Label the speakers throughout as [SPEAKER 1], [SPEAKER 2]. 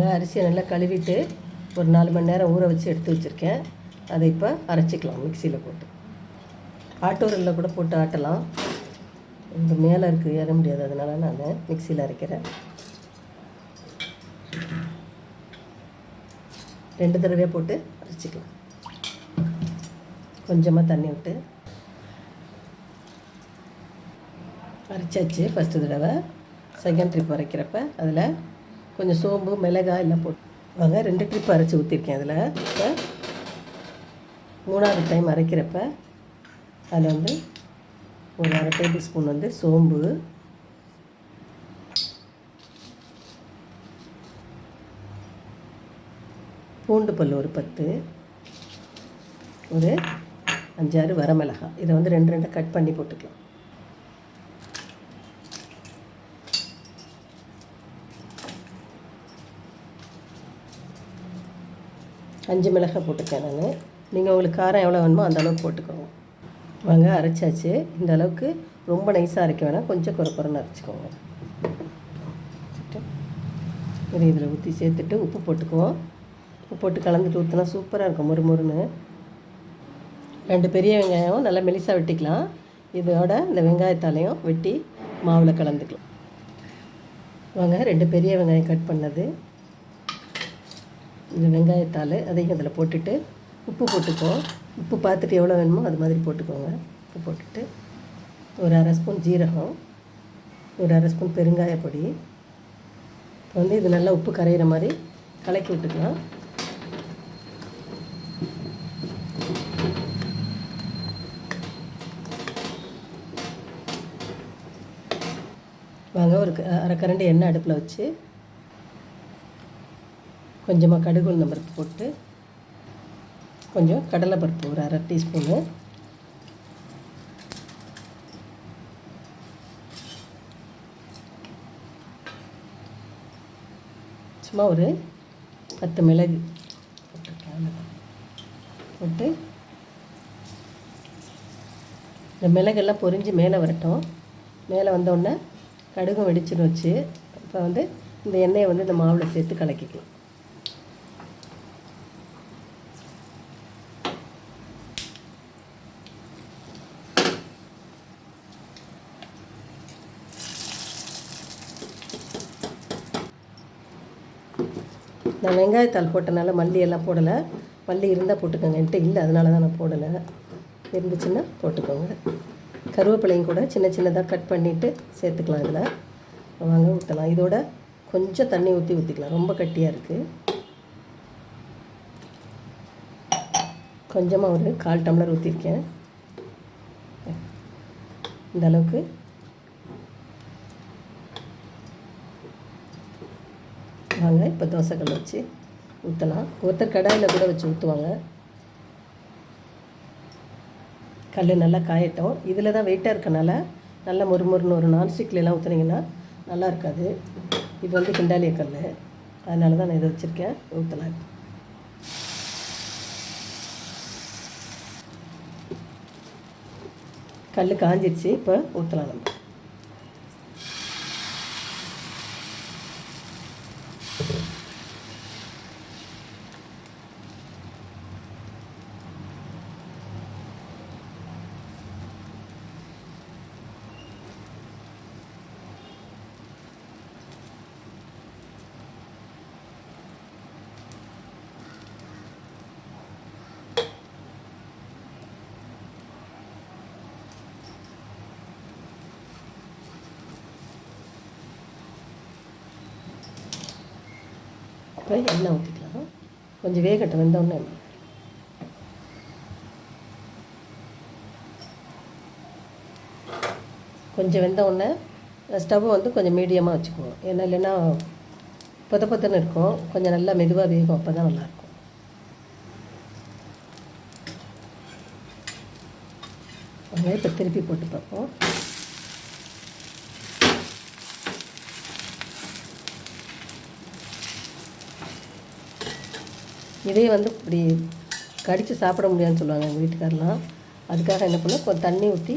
[SPEAKER 1] அரிசியை நல்லா கழுவிட்டு ஒரு நாலு மணி நேரம் ஊற வச்சு எடுத்து வச்சுருக்கேன். அதை இப்போ அரைச்சிக்கலாம் மிக்சியில் போட்டு. ஆட்டோரில் கூட போட்டு ஆட்டலாம். இந்த மேலே இருக்குது ஏற முடியாது. அதனால நான் மிக்சியில் அரைக்கிறேன். ரெண்டு தடவையாக போட்டு அரைச்சிக்கலாம். கொஞ்சமாக தண்ணி விட்டு. அரைச்சாச்சு ஃபஸ்ட்டு தடவை. செகண்ட் ட்ரிப் அரைக்கிறப்ப அதில் கொஞ்சம் சோம்பு மிளகாய் எல்லாம் போட்டு வாங்க ரெண்டு ட்ரிப் அரைச்சி ஊற்றிருக்கேன் அதில். இப்போ மூணாவது டைம் அரைக்கிறப்ப அதில் வந்து ஒரு அரை டேபிள் ஸ்பூன் வந்து சோம்பு. பூண்டு பல் ஒரு பத்து. ஒரு அஞ்சாறு வரமிளகாய். இதை வந்து ரெண்டு ரெண்டாக கட் பண்ணி போட்டுக்கலாம். அஞ்சு மிளகாய் போட்டுருக்கேன் நான். நீங்கள் உங்களுக்கு காரம் எவ்வளோ வேணுமோ அந்த அளவுக்கு போட்டுக்கோங்க. வாங்க அரைச்சாச்சு. இந்த அளவுக்கு ரொம்ப நைஸாக அரைக்க வேணாம். கொஞ்சம் குறைப்புறன்னு அரைச்சிக்கோங்க. இது இதில் ஊற்றி சேர்த்துட்டு உப்பு போட்டுக்குவோம். உப்பு போட்டு கலந்துட்டு ஊற்றினா சூப்பராக இருக்கும் மொறு மொறுன்னு. ரெண்டு பெரிய வெங்காயம் நல்லா மெலிசாக வெட்டிக்கலாம். இதோட இந்த வெங்காயத்தாலையும் வெட்டி மாவில் கலந்துக்கலாம். வாங்க ரெண்டு பெரிய வெங்காயம் கட் பண்ணது. இந்த வெங்காயத்தாள் அதையும் அதில் போட்டுட்டு உப்பு போட்டுக்குவோம் உப்பு பார்த்துட்டு எவ்வளோ வேணுமோ அது மாதிரி போட்டுக்கோங்க. உப்பு போட்டுட்டு ஒரு அரை ஸ்பூன் ஜீரகம் ஒரு அரை ஸ்பூன் பெருங்காய பொடி. இப்போ வந்து இது நல்லா உப்பு கரையிற மாதிரி கலக்கி விட்டுக்கலாம். வாங்க ஒரு அரைக்கரண்டு அரை எண்ணெய் அடுப்பில் வச்சு கொஞ்சமாக கடுகு உளுந்த பருப்பு போட்டு கொஞ்சம் கடலை பருப்பு ஒரு அரை டீஸ்பூனு. சும்மா ஒரு பத்து மிளகு போட்டிருக்கேன் போட்டு இந்த மிளகெல்லாம் பொரிஞ்சு மேலே வரட்டும். மேலே வந்தோடனே கடுகும் வெடிச்சுன்னு வச்சு இப்போ வந்து இந்த எண்ணெயை வந்து இந்த மாவில் சேர்த்து கலக்கிக்கலாம். நான் வெங்காயத்தால் போட்டனால மல்லி எல்லாம் போடலை. மல்லி இருந்தால் போட்டுக்கோங்க. என்கிட்ட இல்லை அதனால தான் நான் போடலை. இருந்துச்சுன்னா போட்டுக்கோங்க. கருவேப்பிலையும் கூட சின்ன சின்னதாக கட் பண்ணிவிட்டு சேர்த்துக்கலாம் இதில். வாங்க ஊற்றலாம் இதோட கொஞ்சம் தண்ணி ஊற்றி ஊற்றிக்கலாம் ரொம்ப கட்டியாக இருக்குது கொஞ்சமாக ஒரு கால் டம்ளர் ஊற்றிருக்கேன் இந்த அளவுக்கு வாங்க இப்போ தோசைக்கல் வச்சு ஊற்றலாம் ஒருத்தர் கடாயில் கூட வச்சு ஊற்றுவாங்க கல் நல்லா காயட்டும். இதில் தான் வெயிட்டாக இருக்கனால நல்லா மொறுமொறுன்னு ஒரு நான்ஸ்டிக்லாம் ஊற்றுனீங்கன்னா நல்லா இருக்காது. இது வந்து கிண்டாலிய கல் அதனால தான் நான் இதை வச்சுருக்கேன். ஊற்றலாம் கல் காஞ்சிருச்சு. இப்போ ஊற்றலாம் நம்ம. இப்போ எண்ணெய் ஊற்றிக்கலாம் கொஞ்சம் வேகட்டும் வெந்தோடனே. கொஞ்சம் வெந்த உடனே ஸ்டவ் வந்து கொஞ்சம் மீடியமாக வச்சுக்குவோம். ஏன்னா இல்லைன்னா பொத்த பொத்தன்னு இருக்கும். கொஞ்சம் நல்லா மெதுவாக வேகும் அப்போ தான் நல்லாயிருக்கும் இப்போ திருப்பி போட்டு பார்ப்போம். இதே வந்து இப்படி கடித்து சாப்பிட முடியாதுன்னு சொல்லுவாங்க எங்கள் வீட்டுக்காரெலாம் அதுக்காக என்ன பண்ணேன் கொஞ்சம் தண்ணி ஊற்றி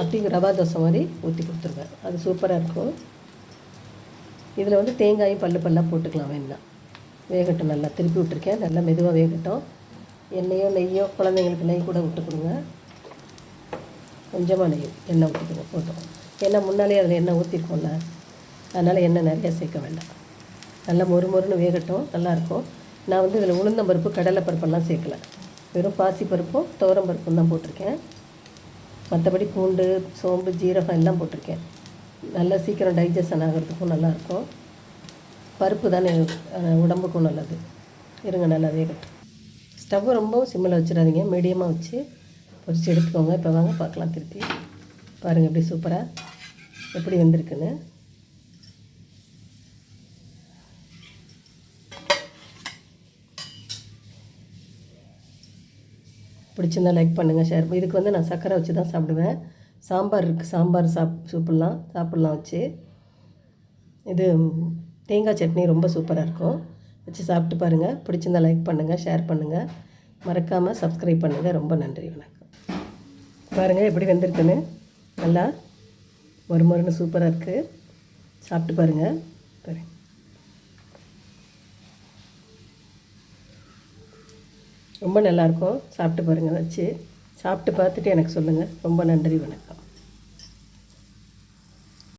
[SPEAKER 1] அப்படியே ரவா தோசை மாதிரி ஊற்றி கொடுத்துருவேன். அது சூப்பராக இருக்கும். இதில் வந்து தேங்காயும் பல்லு பல்லாக போட்டுக்கலாம் வேணா வேகட்டும் நல்லா திருப்பி விட்டுருக்கேன். நல்லா மெதுவாக வேகட்டும். எண்ணெயோ நெய்யோ குழந்தைங்களுக்கு நெய் கூட விட்டு கொடுங்க. கொஞ்சமாக நெய் எண்ணெய் ஊற்றிக்கோங்க போட்டோம் ஏன்னா முன்னாலே அதில் எண்ணெய் ஊற்றிருக்கோம்ல அதனால் எண்ணெய் நிறையா சேர்க்க வேண்டாம். நல்லா மொறு மொறுன்னு வேகட்டும். நல்லாயிருக்கும் நான் வந்து இதில் உளுந்தம்பருப்பு கடலை பருப்பெல்லாம் சேர்க்கல. வெறும் பாசி பருப்பும் துவரம் பருப்பும் தான் போட்டிருக்கேன். மற்றபடி பூண்டு சோம்பு ஜீரகம் எல்லாம் போட்டிருக்கேன். நல்லா சீக்கிரம் டைஜஷன் ஆகிறதுக்கும் நல்லாயிருக்கும். பருப்பு தானே உடம்புக்கும் நல்லது. இருங்க நல்லா வேகட்டும். ஸ்டவ் ரொம்பவும் சிம்மில் வச்சிடாதீங்க. மீடியமாக வச்சு பொரிச்சு எடுத்துக்கோங்க. இப்போ வாங்க பார்க்கலாம் திருப்பி. பாருங்கள் எப்படி சூப்பராக எப்படி வந்திருக்குன்னு. பிடிச்சிருந்தா லைக் பண்ணுங்கள் ஷேர் இதுக்கு வந்து நான் சர்க்கரை வச்சு தான் சாப்பிடுவேன். சாம்பார் இருக்குது சாம்பார் சாப் சூப்பிடலாம் சாப்பிட்லாம் வச்சு. இது தேங்காய் சட்னி ரொம்ப சூப்பராக இருக்கும். வச்சு சாப்பிட்டு பாருங்கள் பிடிச்சிருந்தா லைக் பண்ணுங்கள் ஷேர் பண்ணுங்கள் மறக்காமல் சப்ஸ்கிரைப் பண்ணுங்கள் ரொம்ப நன்றி வணக்கம். பாருங்கள் எப்படி வந்திருக்குன்னு. நல்லா ஒரு மருந்து சூப்பராக இருக்குது சாப்பிட்டு பாருங்கள் பாருங்கள் ரொம்ப நல்லாயிருக்கும். சாப்பிட்டு பாருங்கள் வச்சு. சாப்பிட்டு பார்த்துட்டு எனக்கு சொல்லுங்கள் ரொம்ப நன்றி வணக்கம்.